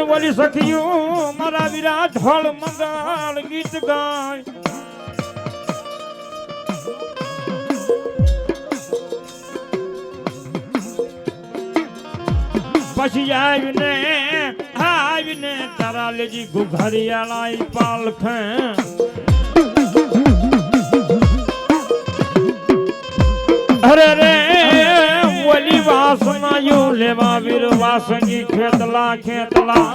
અને વળી સખિયું મારા વિરાટ હળ મંગળ ગીત ગાય. પછી આવીને આવીને તારા લેજી ઘુઘરિયાળા પાલખે. અરે રે ઓલી વાસના યુ લેવા વીર વાસની ખેતલા ખેતલા.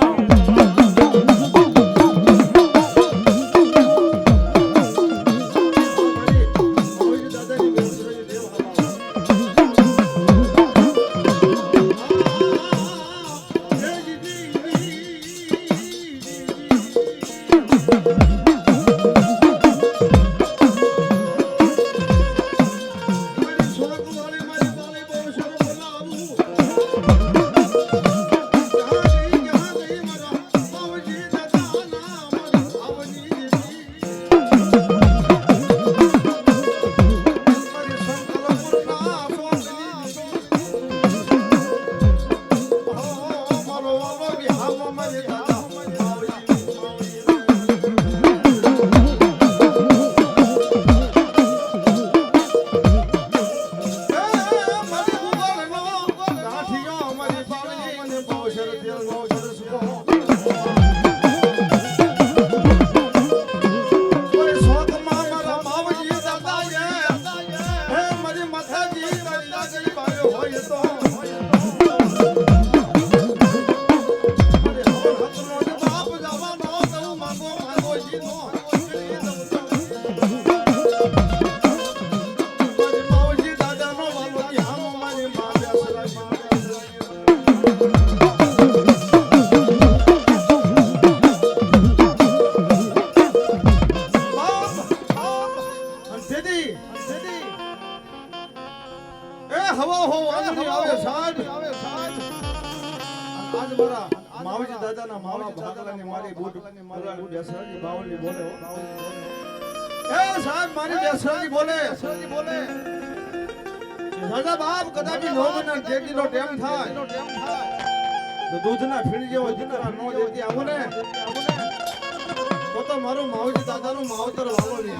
માવજી દાદાના માવજી મારી બુટ મારી બોલે હો. એ સાહેબ મારી દશરથજી બોલે. દશરથજી બોલે. દાદા બાપ કદાચ નો મહિના જેટલીનો ટેમ થાય. તો દૂધના ફીણ જેવો દીકરા નો દેતી આવો ને. તો તો મારું માવજી દાદાનું માવતર વાલો નહીં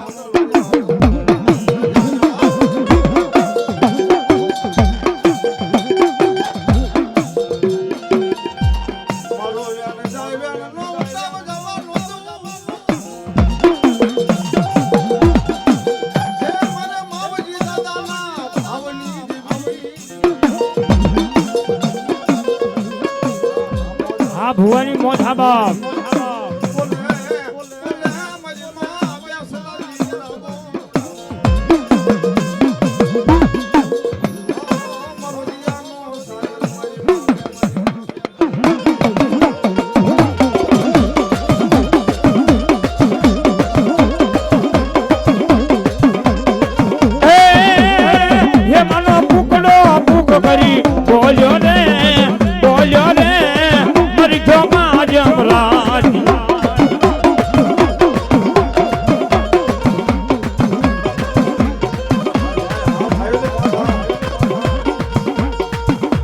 ભાવની મોટા બાપ.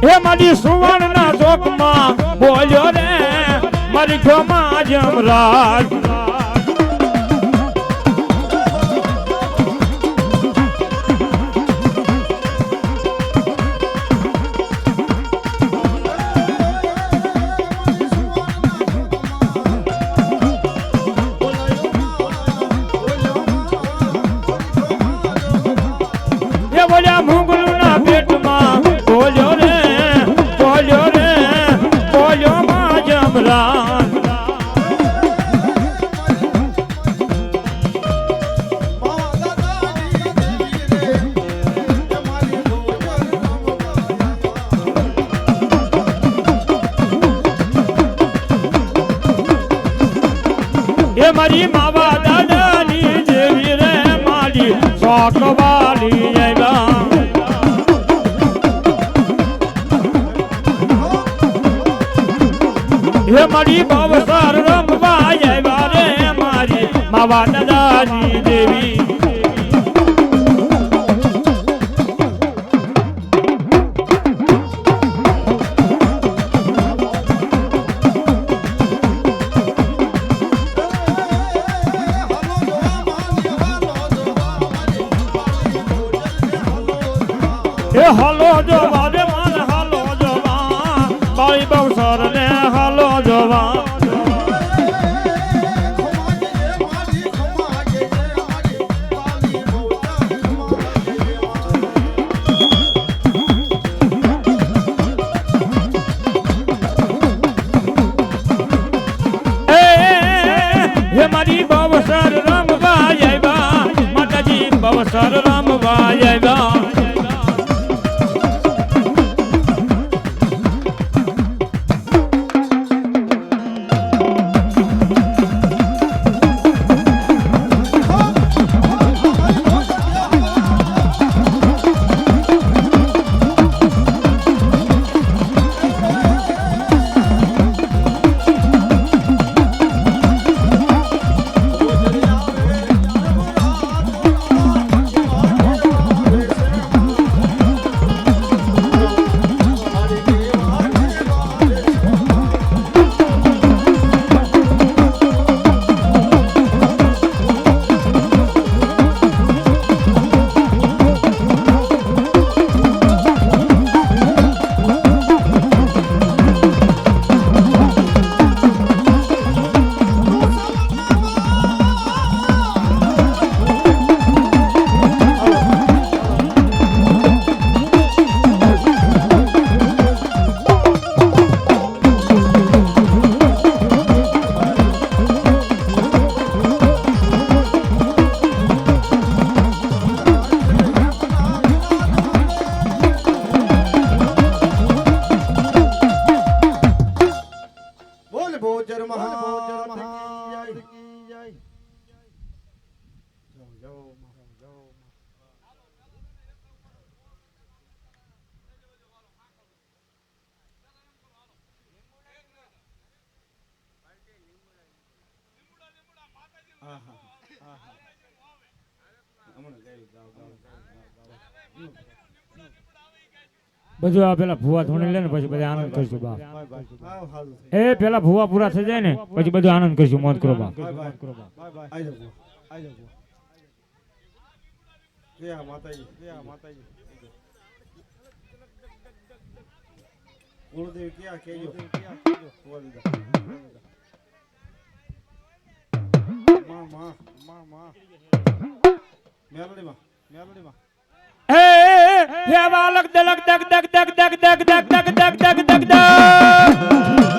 હે મારી સુવર્ણ ના ચોકમાં બોલ્યો રે મારી ગયો માં જમરાજ. મારી શોક વાલી આવ્યા હે મારી ભવસાર રમવા આવ્યા રે મારી માવા દાદાજી દેવી ભાઈ બવસર ને હાલો જોવા મારી બવસર રમવા આવ્યા. માતાજી બવસર રમવા આવ્યા. બધું આ પેલા ભૂવા ધોણી લે ને પછી બધા આનંદ કરશું બા. એ પેલા ભૂવા પૂરા થઈ જાય ને, પછી બધું આનંદ કરશું મોત કરો બા. જય માતાજી જય માતાજી ગુરુદેવ ક્યાં કેજો માં માં માં માં મેલડી માં મેલડી માં એ હે બાલક દલક દક દક દક દક દક દક દક દક દક દક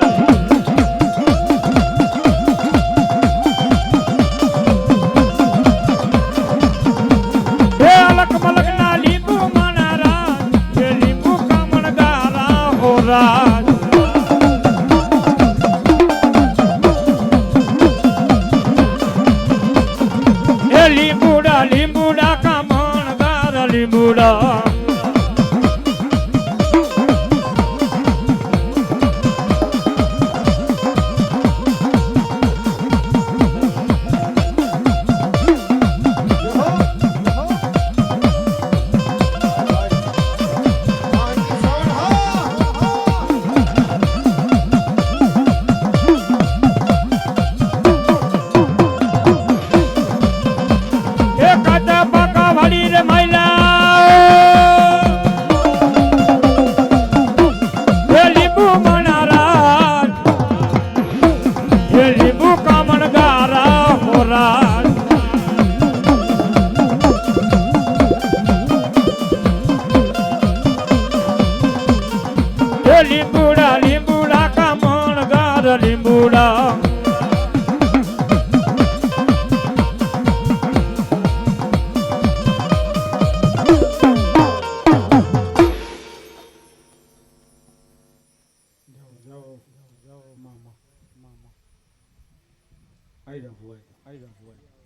దేవుడా માર લીંબુડા I don't know. I don't know.